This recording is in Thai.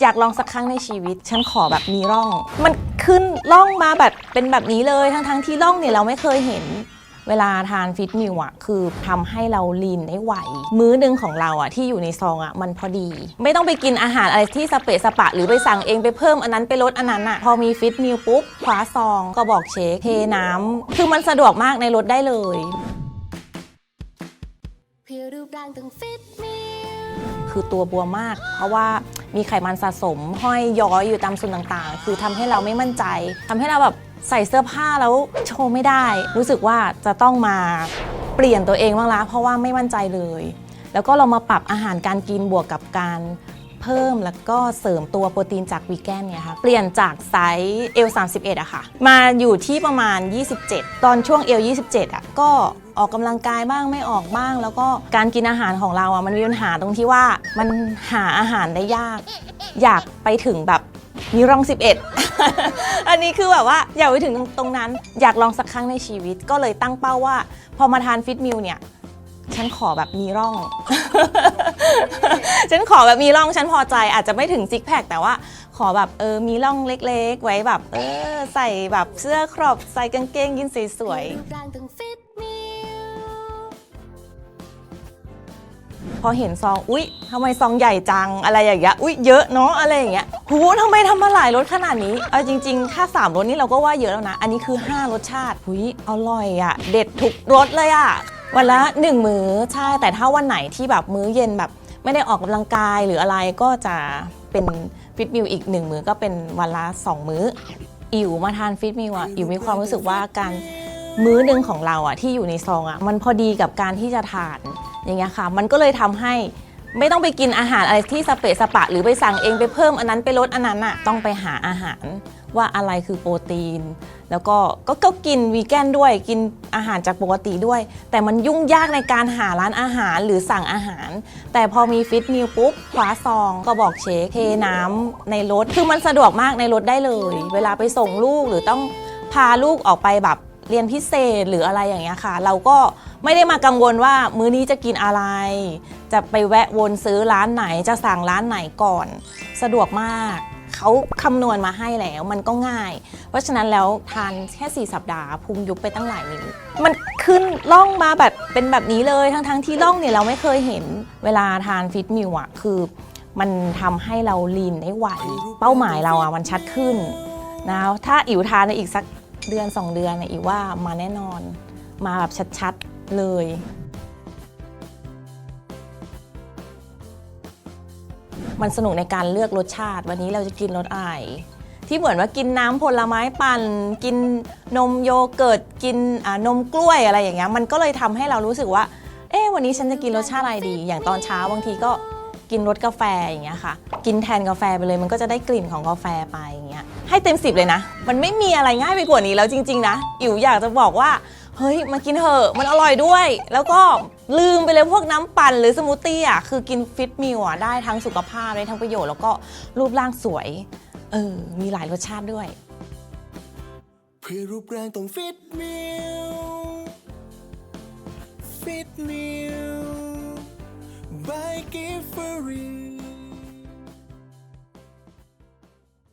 อยากลองสักครั้งในชีวิต ฉันขอแบบมีร่อง มันขึ้นร่องมาแบบเป็นแบบนี้เลยทั้งๆที่ร่องเนี่ยเราไม่เคยเห็น เวลาทานฟิตมิลอะคือทำให้เราลีนได้ไวมื้อหนึ่งของเราอะที่อยู่ในซองอะมันพอดี ไม่ต้องไปกินอาหารอะไรที่สเปะสปะ หรือไปสั่งเองไปเพิ่มอันนั้นไปลดอันนั้นอะพอมีฟิตมิลปุ๊บคว้าซองก็บอกเชคเทน้ำคือมันสะดวกมากในรถได้เลยเพื่อรูปร่างต้องฟิตเมียวคือตัวบวมมาก เพราะว่า มีไขมันสะสม ห้อยย้อยอยู่ตามส่วนต่างๆ คือทำให้เราไม่มั่นใจทำให้เราแบบใส่เสื้อผ้าแล้วโชว์ไม่ได้ รู้สึกว่าจะต้องมาเปลี่ยนตัวเองบ้างละเพราะว่าไม่มั่นใจเลย แล้วก็เรามาปรับอาหารการกินบวกกับการ เพิ่มแล้วก็เสริมตัวโปรตีนจากวีแกนเนี่ยค่ะเปลี่ยนจากไซส์เอล31อะค่ะ มาอยู่ที่ประมาณ 27 ตอนช่วงเอล27อะก็ออกกำลังกายบ้างไม่ออกบ้าง แล้วก็การกินอาหารของเราอะมันมีปัญหาตรงที่ว่ามันหาอาหารได้ยาก อยากไปถึงแบบมีร่อง 11 อันนี้คือแบบว่าอยากไปถึงตรงนั้น อยากลองสักครั้งในชีวิตก็เลยตั้งเป้าว่า พอมาทานฟิตมิลเนี่ย ฉันขอแบบมีร่อง ฉันขอแบบมีร่องฉันพอใจอาจจะไม่ถึงซิกแพคแต่ว่าขอแบบเออมีร่องเล็กๆ ไว้แบบ เออ ใส่แบบเสื้อครอบใส่กางเกงยีนสวยรูปร่างต้องฟิตมียๆพอเห็นซอง อุ๊ยทำไมซองใหญ่จัง อะไรอย่างเงี้ย อุ๊ย เยอะเนาะ อะไรอย่างเงี้ยหูทำไมทำมาหลายรสขนาดนี้ เอาจริงๆ ถ้า3รสนี่เราก็ว่าเยอะแล้วนะ อันนี้คือ 5 รสชาติหุยอร่อยอะเด็ดทุกรสเลยอะ วันละหนึ่งมื้อใช่แต่ถ้าวันไหนที่แบบมื้อเย็นแบบไม่ได้ออกกำลังกายหรืออะไรก็จะเป็นฟิตมิลอีกหนึ่งมื้อก็เป็นวันละสองมื้ออิ๋วมาทานฟิตมิลอะอิ๋วมีความรู้สึกว่าการมื้อหนึ่งของเราอะที่อยู่ในซองอะมันพอดีกับการที่จะทานอย่างเงี้ยค่ะ มันก็เลยทำให้ ไม่ต้องไปกินอาหารอะไรที่สเปะสปะ หรือไปสั่งเองไปเพิ่มอันนั้นไปลดอันนั้นอะต้องไปหาอาหารว่าอะไรคือโปรตีน แล้วก็ก็ก็กินวีแกนด้วยกินอาหารจากปกติด้วย แต่มันยุ่งยากในการหาร้านอาหารหรือสั่งอาหาร แต่พอมีฟิตมิลปุ๊บคว้าซองก็บอกเชคเทน้ำในรถคือมันสะดวกมากในรถได้เลย เวลาไปส่งลูกหรือต้องพาลูกออกไปแบบ เรียนพิเศษหรืออะไรอย่างเงี้ยค่ะ เราก็ไม่ได้มากังวลว่ามื้อนี้จะกินอะไร จะไปแวะวนซื้อร้านไหนจะสั่งร้านไหนก่อน สะดวกมากเขาคำนวณมาให้แล้วมันก็ง่าย เพราะฉะนั้นแล้วทานแค่ 4 สัปดาห์พุงยุบไปตั้งหลายนิ้วมันขึ้นร่องมาแบบเป็นแบบนี้เลยทั้งๆที่ร่องเนี่ยเราไม่เคยเห็นเวลาทานฟิตมิลอะคือมันทำให้เราลีนได้ไวเป้าหมายเราอะมันชัดขึ้นนะถ้าอิ๋วทานในอีกสัก เดือน 2 เดือนเนี่ยอิ๋วว่ามาแน่นอน มาแบบชัดๆเลยมันสนุกในการเลือกรสชาติ วันนี้เราจะกินรสอะไรที่เหมือนว่ากินน้ำผลไม้ปั่น กินนมโยเกิร์ตกินนมกล้วยอะไรอย่างเงี้ยมันก็เลยทำให้เรารู้สึกว่า เอ๊ะวันนี้ฉันจะกินรสชาติอะไรดี อย่างตอนเช้าบางทีก็กินรสกาแฟอย่างเงี้ยค่ะ กินแทนกาแฟไปเลยมันก็จะได้กลิ่นของกาแฟไปอย่างเง ให้เต็มสิบเลยนะ มันไม่มีอะไรง่ายไปกว่านี้แล้วจริง ๆ นะ อิ๋วอยากจะบอกว่า เฮ้ย มากินเถอะ มันอร่อยด้วย แล้วก็ลืมไปเลยพวกน้ำปั่นหรือสมูทตี้อะ คือกินฟิตมิลอะได้ทั้งสุขภาพได้ทั้งประโยชน์แล้วก็รูปร่างสวย เออ มีหลายรสชาติด้วย เพื่อรูปร่างต้องฟิตมิวฟิตมิว